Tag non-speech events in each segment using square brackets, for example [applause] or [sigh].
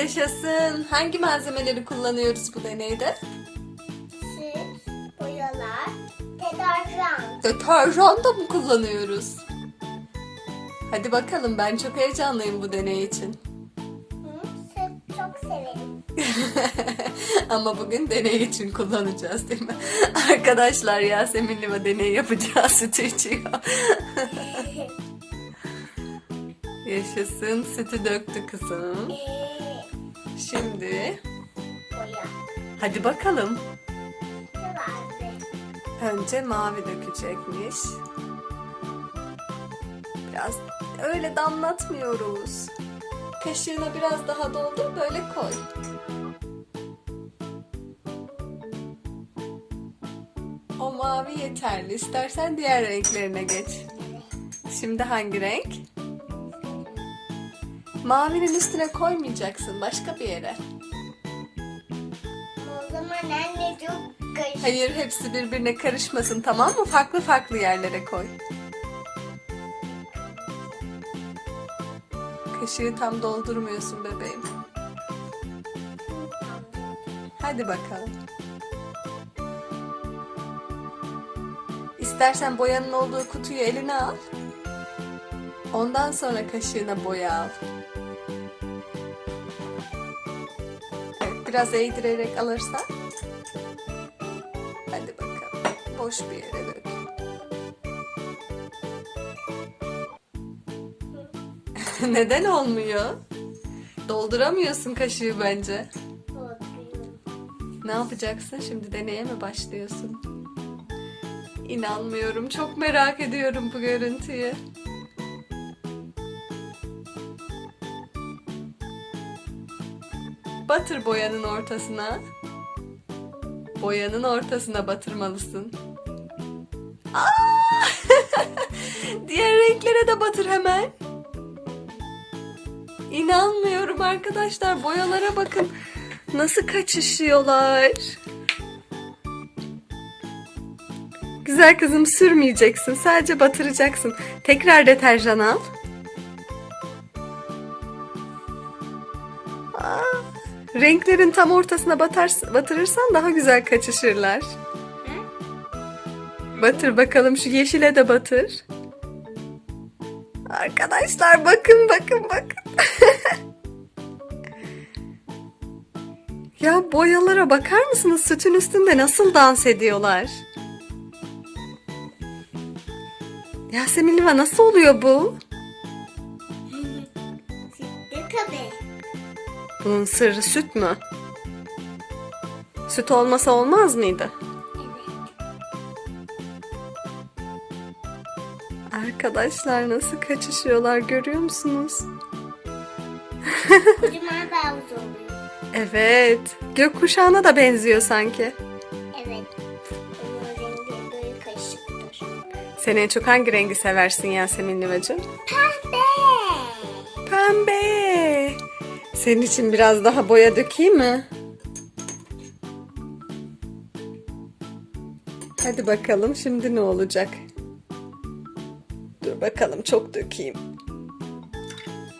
Yaşasın. Hangi malzemeleri kullanıyoruz bu deneyde? Süt, boyalar, deterjan. Deterjan da mı kullanıyoruz? Hadi bakalım ben çok heyecanlıyım bu deney için. Hı, süt çok severim. [laughs] Ama bugün deney için kullanacağız değil mi? [laughs] Arkadaşlar Yasemin Liva deney yapacağız sütü içiyor. [laughs] Yaşasın sütü döktü kızım. Şimdi boya. hadi bakalım. Önce mavi dökecekmiş. Biraz öyle damlatmıyoruz. Kaşığına biraz daha doldur böyle koy. O mavi yeterli. İstersen diğer renklerine geç. Şimdi hangi renk? Mavinin üstüne koymayacaksın. Başka bir yere. O zaman anne çok karışık. Hayır hepsi birbirine karışmasın tamam mı? Farklı farklı yerlere koy. Kaşığı tam doldurmuyorsun bebeğim. Hadi bakalım. İstersen boyanın olduğu kutuyu eline al. Ondan sonra kaşığına boya al. Biraz eğdirerek alırsan. Hadi bakalım. Boş bir yere dök. [laughs] Neden olmuyor? Dolduramıyorsun kaşığı bence. Ne yapacaksın? Şimdi deneye mi başlıyorsun? İnanmıyorum. Çok merak ediyorum bu görüntüyü. Batır boyanın ortasına. Boyanın ortasına batırmalısın. Aa! [laughs] Diğer renklere de batır hemen. İnanmıyorum arkadaşlar. Boyalara bakın. Nasıl kaçışıyorlar. Güzel kızım sürmeyeceksin. Sadece batıracaksın. Tekrar deterjan al. Renklerin tam ortasına batar, batırırsan daha güzel kaçışırlar. Batır bakalım şu yeşile de batır. Arkadaşlar bakın bakın bakın. [laughs] ya boyalara bakar mısınız? Sütün üstünde nasıl dans ediyorlar? Yasemin Liva nasıl oluyor bu? Bunun sırrı süt mü? Süt olmasa olmaz mıydı? Arkadaşlar nasıl kaçışıyorlar görüyor musunuz? [laughs] Kocaman havuz oluyor. Evet. Gökkuşağına da benziyor sanki. Evet. Onun rengi böyle karışıktır. Sen en çok hangi rengi seversin Yasemin Livacığım? Pembe. Pembe. Senin için biraz daha boya dökeyim mi? Hadi bakalım şimdi ne olacak? Dur bakalım çok dökeyim.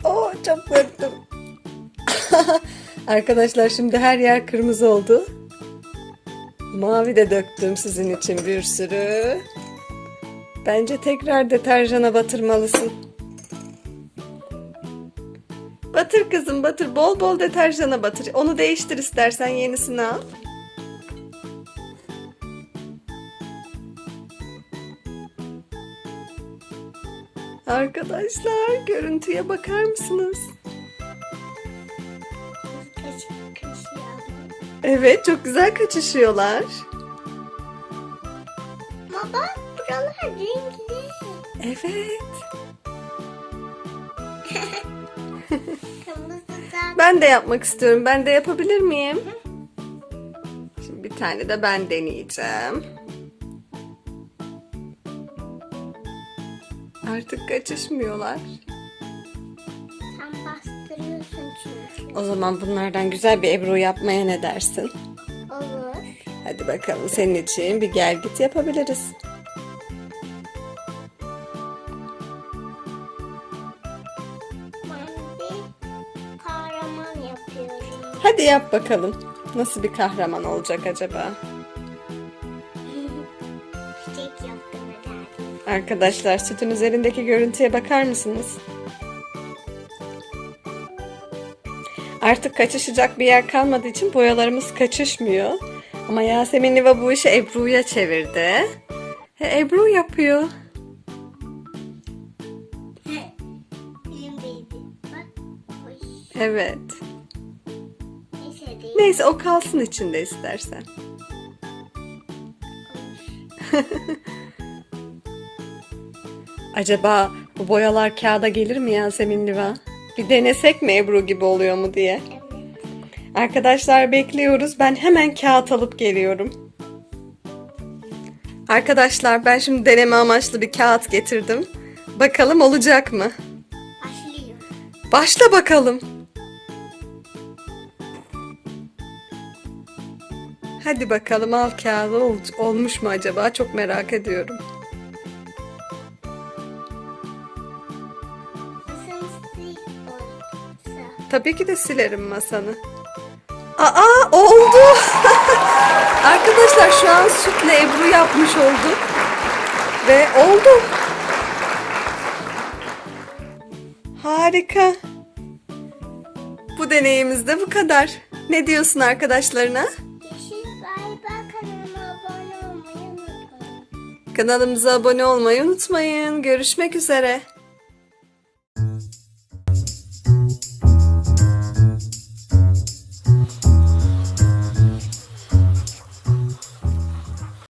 Oo çok döktüm. [laughs] Arkadaşlar şimdi her yer kırmızı oldu. Mavi de döktüm sizin için bir sürü. Bence tekrar deterjana batırmalısın. Batır kızım batır. Bol bol deterjana batır. Onu değiştir istersen yenisini al. Arkadaşlar görüntüye bakar mısınız? Evet çok güzel kaçışıyorlar. Ama bak buralar renkli. Evet. [laughs] Ben de yapmak istiyorum. Ben de yapabilir miyim? Şimdi bir tane de ben deneyeceğim. Artık kaçışmıyorlar. Sen bastırıyorsun çünkü. O zaman bunlardan güzel bir Ebru yapmaya ne dersin? Olur. Hadi bakalım senin için bir gel git yapabiliriz. Hadi yap bakalım. Nasıl bir kahraman olacak acaba? [laughs] Arkadaşlar sütün üzerindeki görüntüye bakar mısınız? Artık kaçışacak bir yer kalmadığı için boyalarımız kaçışmıyor. Ama Yasemin Liva bu işi Ebru'ya çevirdi. E, Ebru yapıyor. Evet. Neyse o kalsın içinde istersen. [laughs] Acaba bu boyalar kağıda gelir mi Yasemin Liva? Bir denesek mi Ebru gibi oluyor mu diye. Arkadaşlar bekliyoruz. Ben hemen kağıt alıp geliyorum. Arkadaşlar ben şimdi deneme amaçlı bir kağıt getirdim. Bakalım olacak mı? Başlıyor. Başla bakalım. Hadi bakalım al kağıdı ol- olmuş mu acaba? Çok merak ediyorum. Tabii ki de silerim masanı. Aa oldu. [laughs] Arkadaşlar şu an sütle Ebru yapmış olduk. Ve oldu. Harika. Bu deneyimiz de bu kadar. Ne diyorsun arkadaşlarına? Kanalımıza abone olmayı unutmayın. Görüşmek üzere.